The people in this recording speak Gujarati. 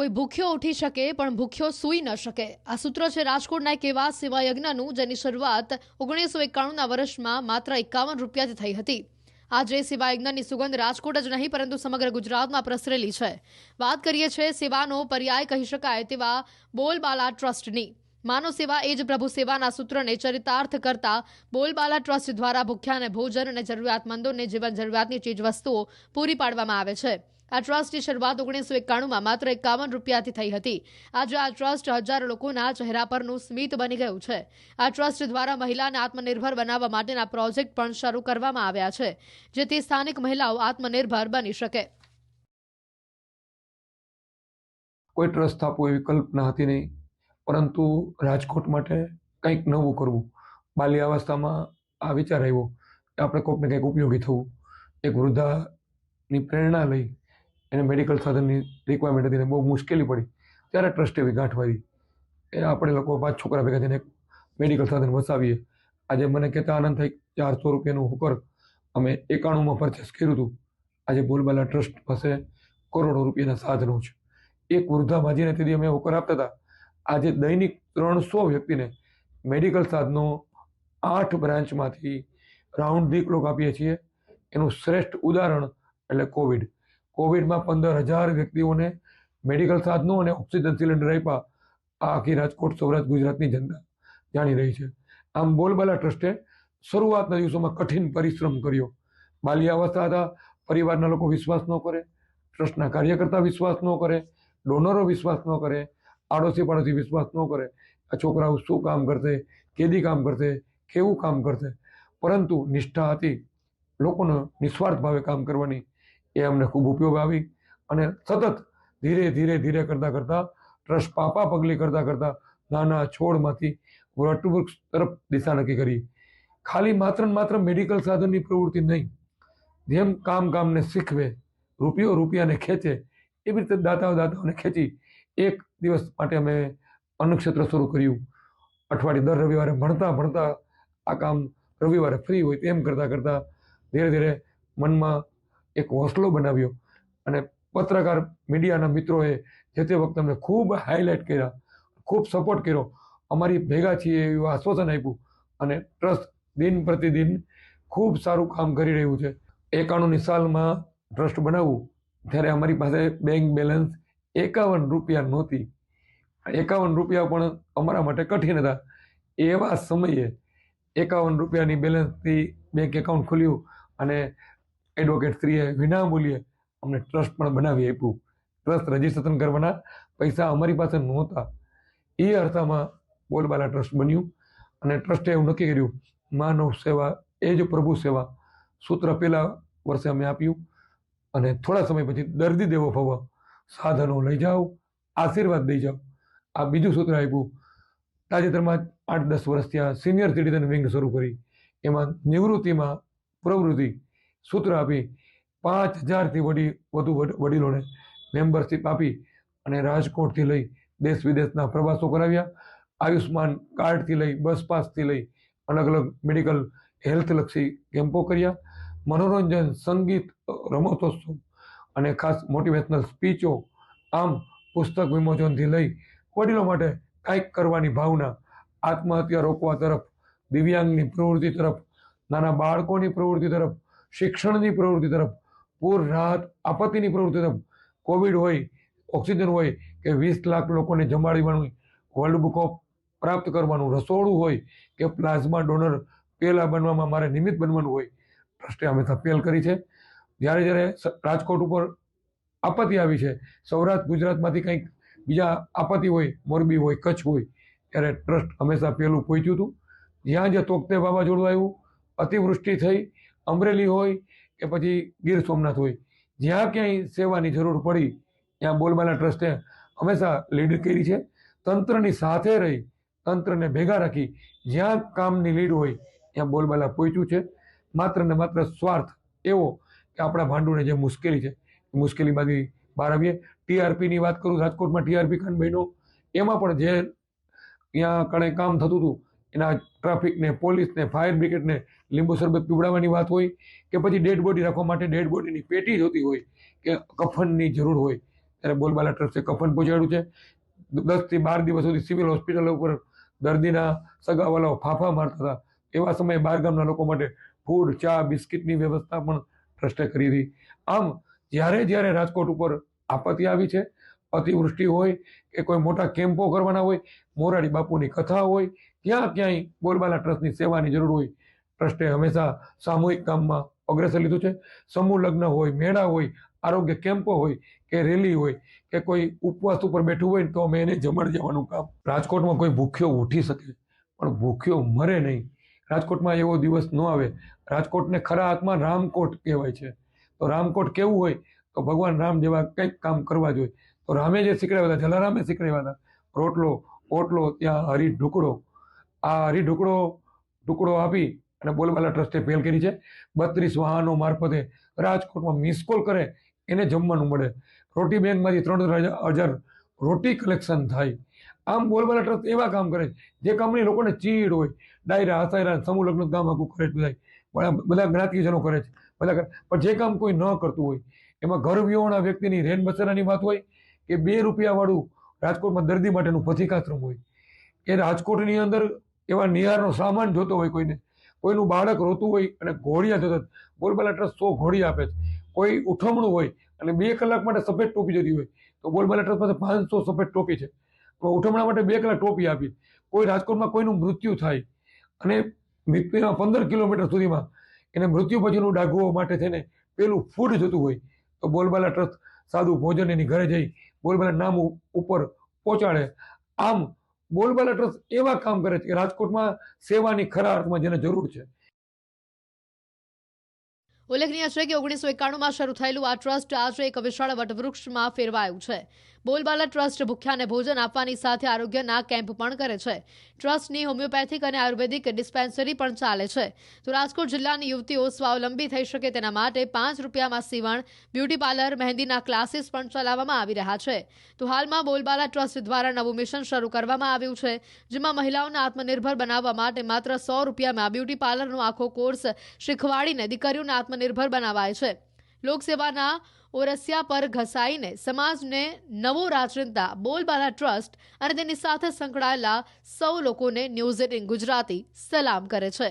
કોઈ ભૂખ્યો ઉઠી શકે, પણ ભૂખ્યો સૂઈ ન શકે. આ સૂત્ર છે રાજકોટના એક એવા સેવા યજ્ઞનું જેની શરૂઆત ઓગણીસો એકાણુંના વર્ષમાં માત્ર એકાવન રૂપિયાથી થઈ હતી. આજે સેવા યજ્ઞની સુગંધ રાજકોટ જ નહીં, પરંતુ સમગ્ર ગુજરાતમાં પ્રસરેલી છે. વાત કરીએ છીએ સેવાનો પર્યાય કહી શકાય તેવા બોલબાલા ટ્રસ્ટની. માનવ સેવા એ જ પ્રભુ સેવાના સૂત્રને ચરિતાર્થ કરતા બોલબાલા ટ્રસ્ટ દ્વારા ભૂખ્યાને ભોજન અને જરૂરિયાતમંદોને જીવન જરૂરિયાતની ચીજવસ્તુઓ પૂરી પાડવામાં આવે છે. આ ટ્રસ્ટની શરૂઆત ઓગણીસો એકાણુંમાં માત્ર એકાવન રૂપિયાથી થઈ હતી. આજે આ ટ્રસ્ટ હજારો લોકોના ચહેરા પરનું સ્મિત બની ગયું છે. આ ટ્રસ્ટ દ્વારા મહિલાને આત્મનિર્ભર બનાવવા માટેના પ્રોજેક્ટ પણ શરૂ કરવામાં આવ્યા છે, જેથી સ્થાનિક મહિલાઓ આત્મનિર્ભર બની શકે. કોઈ ટ્રસ્ટ સ્થાપવું એવી કલ્પના હતી નહીં, પરંતુ રાજકોટ માટે કંઈક નવું કરવું. બાલ્યાવસ્થામાં આ વિચાર આવ્યો આપણે કોઈકને કંઈક ઉપયોગી થવું, એક વૃદ્ધાની પ્રેરણા લઈ એને મેડિકલ સાધનની રિક્વાયરમેન્ટ હતી અને બહુ મુશ્કેલી પડી. ત્યારે ટ્રસ્ટ એવી ગાંઠ વાળી એ આપણે લોકો પાંચ છોકરા ભેગા થઈને મેડિકલ સાધન વસાવીએ. આજે મને કહેતા આનંદ થાય ચારસો રૂપિયાનું હુકર અમે એકાણુંમાં પરચેસ કર્યું હતું. આજે બોલબાલા ટ્રસ્ટ પાસે કરોડો રૂપિયાના સાધનો છે. એક વૃદ્ધા માજીને તેથી અમે હોકર આપતા હતા. આજે દૈનિક ત્રણસો વ્યક્તિને મેડિકલ સાધનો આઠ બ્રાન્ચમાંથી રાઉન્ડ ધી ક્લોક આપીએ છીએ. એનું શ્રેષ્ઠ ઉદાહરણ એટલે કોવિડ કોવિડમાં પંદર હજાર વ્યક્તિઓને મેડિકલ સાધનો અને ઓક્સિજન સિલિન્ડર આપ્યા. આ આખી રાજકોટ સૌરાષ્ટ્ર ગુજરાતની જનતા જાણી રહી છે. આમ બોલબાલા ટ્રસ્ટે શરૂઆતના દિવસોમાં કઠિન પરિશ્રમ કર્યો. બાલ્યાવસ્થા હતા, પરિવારના લોકો વિશ્વાસ ન કરે, ટ્રસ્ટના કાર્યકર્તા વિશ્વાસ ન કરે, ડોનરો વિશ્વાસ ન કરે આડોશી પાડોશી વિશ્વાસ ન કરે. આ છોકરાઓ શું કામ કરશે, કેદી કામ કરશે, કેવું કામ કરશે? પરંતુ નિષ્ઠા હતી. લોકોને નિસ્વાર્થ ભાવે કામ કરવાની એ અમને ખૂબ ઉપયોગ આવી અને સતત ધીરે ધીરે ધીરે કરતાં કરતાં, ટ્રસ્ટ પાપા પગલી કરતાં કરતાં નાના છોડમાંથી વટવૃક્ષ તરફ દિશા નક્કી કરી. ખાલી માત્ર માત્ર મેડિકલ સાધનની પ્રવૃત્તિ નહીં, જેમ કામ કામને શીખવે, રૂપિયો રૂપિયાને ખેંચે, એવી રીતે દાતાઓ દાતાઓને ખેંચી એક દિવસ માટે અમે અન્નક્ષેત્ર શરૂ કર્યું. અઠવાડિયે દર રવિવારે ભણતા ભણતા આ કામ રવિવારે ફ્રી હોય તેમ કરતાં કરતાં ધીરે ધીરે મનમાં એક હોસલો બનાવ્યો અને પત્રકાર મીડિયાના મિત્રોએ જે તે વખતે અમને ખૂબ હાઇલાઇટ કર્યા, ખૂબ સપોર્ટ કર્યો. અમારી ભેગા છીએ એવું આશ્વાસન આપ્યું અને ટ્રસ્ટ દિન પ્રતિદિન ખૂબ સારું કામ કરી રહ્યું છે. એકાણુંની સાલમાં ટ્રસ્ટ બનાવવું ત્યારે અમારી પાસે બેંક બેલેન્સ એકાવન રૂપિયા નહોતી. એકાવન રૂપિયા પણ અમારા માટે કઠિન હતા. એવા સમયે એકાવન રૂપિયાની બેલેન્સથી બેંક એકાઉન્ટ ખોલ્યું અને એડવોકેટ શ્રીએ વિનામૂલ્યે અમને ટ્રસ્ટ પણ બનાવી આપ્યું. ટ્રસ્ટ રજીસ્ટ્રેશન કરવાના, પૈસા અમારી પાસે નહોતા. એ અર્થમાં બોલબાલા ટ્રસ્ટ બન્યું અને ટ્રસ્ટે એવું નક્કી કર્યું, માનવ સેવા એ જ પ્રભુ સેવા. સૂત્ર પહેલા વર્ષે અમે આપ્યું અને થોડા સમય પછી દર્દી દેવો ભવ સાધનો લઈ જાઓ, આશીર્વાદ દઈ જાઓ. આ બીજું સૂત્ર આપ્યું. તાજેતરમાં આઠ દસ વર્ષ ત્યાં સિનિયર સિટીઝન વિંગ શરૂ કરી. એમાં નિવૃત્તિમાં પ્રવૃત્તિ સૂત્ર આપી પાંચ હજારથી વડી, વધુ વડીલોને મેમ્બરશીપ આપી અને રાજકોટથી લઈ દેશ વિદેશના પ્રવાસો કરાવ્યા. આયુષ્માન કાર્ડથી લઈ, બસ પાસથી લઈ અલગ અલગ મેડિકલ હેલ્થલક્ષી કેમ્પો કર્યા. મનોરંજન, સંગીત, રમતોત્સવ અને ખાસ મોટિવેશનલ સ્પીચો આમ પુસ્તક વિમોચનથી લઈ વડીલો માટે કાંઈક કરવાની ભાવના, આત્મહત્યા રોકવા તરફ, દિવ્યાંગની પ્રવૃત્તિ તરફ, નાના બાળકોની પ્રવૃત્તિ તરફ શિક્ષણની પ્રવૃત્તિ તરફ. પૂર, રાહત, આપત્તિની પ્રવૃત્તિ તરફ. કોવિડ હોય, ઓક્સિજન હોય કે વીસ લાખ લોકોને જમાડવાનું વર્લ્ડ બુક ઓફ પ્રાપ્ત કરવાનું. રસોડું હોય કે પ્લાઝમા ડોનર પહેલાં બનવામાં મારે નિમિત્ત બનવાનું હોય. ટ્રસ્ટે હંમેશા પહેલ કરી છે. જ્યારે જ્યારે રાજકોટ ઉપર આપત્તિ આવી છે, સૌરાષ્ટ્ર, ગુજરાતમાંથી કંઈક બીજા આપત્તિ હોય, મોરબી હોય, કચ્છ હોય, ત્યારે ટ્રસ્ટ હંમેશા પહેલું પહોંચ્યું હતું. જ્યાં જે તોકતે વાવાઝોડું આવ્યું અતિવૃષ્ટિ થઈ અમરેલી હોય કે પછી ગીર સોમનાથ હોય, જ્યાં ક્યાંય સેવાની જરૂર પડી, ત્યાં બોલબાલા ટ્રસ્ટે હંમેશા લીડ કરી છે. તંત્રની સાથે રહી, તંત્રને ભેગા રાખી, જ્યાં કામની લીડ હોય, ત્યાં બોલબાલા પહોંચ્યું છે. માત્ર ને માત્ર સ્વાર્થ એવો કે આપણા ભાંડુને જે મુશ્કેલી છે, એ મુશ્કેલીમાંથી બહાર આવીએ. ટીઆરપીની વાત કરું, રાજકોટમાં ટીઆરપી ખાન બહેનો એમાં પણ જે ત્યાં કણે કામ થતું હતું એના ટ્રાફિકને, પોલીસને, ફાયર બ્રિગેડને લીંબુ શરબત પીવડાવવાની વાત હોય કે પછી ડેડ બોડી રાખવા માટે ડેડ બોડીની પેટી જોતી હોય કે કફનની જરૂર હોય. ત્યારે બોલબાલા ટ્રસ્ટે કફન પહોંચાડ્યું છે. દસથી બાર દિવસ સુધી સિવિલ હોસ્પિટલ ઉપર દર્દીના સગાવાલાઓ ફાફા મારતા હતા. એવા સમયે બહાર ગામના લોકો માટે ફૂડ, ચા, બિસ્કિટની વ્યવસ્થા પણ ટ્રસ્ટે કરી હતી. આમ જ્યારે જ્યારે રાજકોટ ઉપર આપત્તિ આવી છે અતિવૃષ્ટિ હોય કે કોઈ મોટા કેમ્પો કરવાના હોય, મોરારી બાપુની કથા હોય, ક્યાં ક્યાંય બોલબાલા ટ્રસ્ટની સેવાની જરૂર હોય, ટ્રસ્ટે હંમેશા સામૂહિક કામમાં અગ્રેસર લીધું છે. સમૂહ લગ્ન હોય, મેળા હોય, આરોગ્ય કેમ્પો હોય કે રેલી હોય કે કોઈ ઉપવાસ ઉપર બેઠું હોય તો અમે એને જમણ જવાનું કામ. રાજકોટમાં કોઈ ભૂખ્યો ઉઠી શકે, પણ ભૂખ્યો મરે નહીં. રાજકોટમાં એવો દિવસ ન આવે. રાજકોટને ખરા હાથમાં રામકોટ કહેવાય છે. તો રામકોટ કેવું હોય? તો ભગવાન રામ જેવા કંઈક કામ કરવા જોઈએ. તો રામે જે શીખડાવ્યા હતા, જલારામે શીખડાવ્યા હતા, રોટલો, ઓટલો, ત્યાં હરી ઢુકડો, આ હરી ઢુકડો ટુકડો આપી અને બોલબાલા ટ્રસ્ટે પહેલ કરી છે. બત્રીસ વાહનો મારફતે રાજકોટમાં મિસ કોલ કરે, એને જમવાનું મળે. રોટી બેંકમાંથી ત્રણ હજાર રોટી કલેક્શન થાય. આમ બોલબાલા ટ્રસ્ટ એવા કામ કરે છે, જે કામની લોકોને ચીડ હોય. ડાયરા હસાયરા સમૂહ લગ્ન કામ આખું કરે છે બધા બધા જ્ઞાતિજનો કરે છે. બધા પણ જે કામ કોઈ ન કરતું હોય, એમાં ઘર વિહોણા વ્યક્તિની રેન બસેરાની વાત હોય કે બે રૂપિયાવાળું રાજકોટમાં દર્દી માટેનું પથિકાશ્રમ હોય. કે રાજકોટની અંદર એવા નિહારનો સામાન જોતો હોય કોઈને, કોઈનું બાળક રોતું હોય અને ઘોડિયા જોતા બોલબાલા ટ્રસ્ટ સો ઘોડી આપે છે. કોઈ ઉઠમણું હોય અને બે કલાક માટે સફેદ ટોપી જોતી હોય, તો બોલબાલા ટ્રસ્ટ પાસે પાંચસો સફેદ ટોપી છે. ઉઠમણા માટે બે કલાક ટોપી આપી. કોઈ રાજકોટમાં કોઈનું મૃત્યુ થાય અને મૃત્યુના પંદર કિલોમીટર સુધીમાં એને મૃત્યુ પછીનું ડાઘવા માટે થઈને પેલું ફૂડ જોતું હોય, તો બોલબાલા ટ્રસ્ટ સાદું ભોજન એની ઘરે જઈ બોલબાલા નામ ઉપર પહોંચાડે. આમ બોલબાલા ટ્રસ્ટ એવા કામ કરે છે કે રાજકોટમાં સેવાની ખરા અર્થમાં જેને જરૂર છે. ઉલ્લેખનીય છે કે ઓગણીસો એકાણુંમાં શરૂ થયેલું આ ટ્રસ્ટ આજે એક વિશાળ વટવૃક્ષમાં ફેરવાયું છે. બોલબાલા ટ્રસ્ટ ભૂખ્યાને ભોજન આપવાની સાથે આરોગ્યના કેમ્પ પણ કરે છે. ટ્રસ્ટની હોમિયોપેથિક અને આયુર્વેદિક ડિસ્પેન્સરી પણ ચાલે છે. તો રાજકોટ જિલ્લાની યુવતીઓ સ્વાવલંબી થઈ શકે તેના માટે પાંચ રૂપિયામાં સીવણ, બ્યુટી પાર્લર, મહેંદીના ક્લાસીસ પણ ચલાવવામાં આવી રહ્યા છે. તો હાલમાં બોલબાલા ટ્રસ્ટ દ્વારા નવું મિશન શરૂ કરવામાં આવ્યું છે, જેમાં મહિલાઓને આત્મનિર્ભર બનાવવા માટે માત્ર સો રૂપિયામાં બ્યુટી પાર્લરનો આખો કોર્સ શીખવાડીને દીકરીઓને આત્મનિર્ભર બનાવાય છે. લોકસેવાના ઓરસિયા પર ઘસાઈને સમાજને નવો રાજનતા, બોલબાલા ટ્રસ્ટ અને તેની સાથે સંકળાયેલા સૌ લોકોને ન્યૂઝ એટીન ગુજરાતી સલામ કરે છે.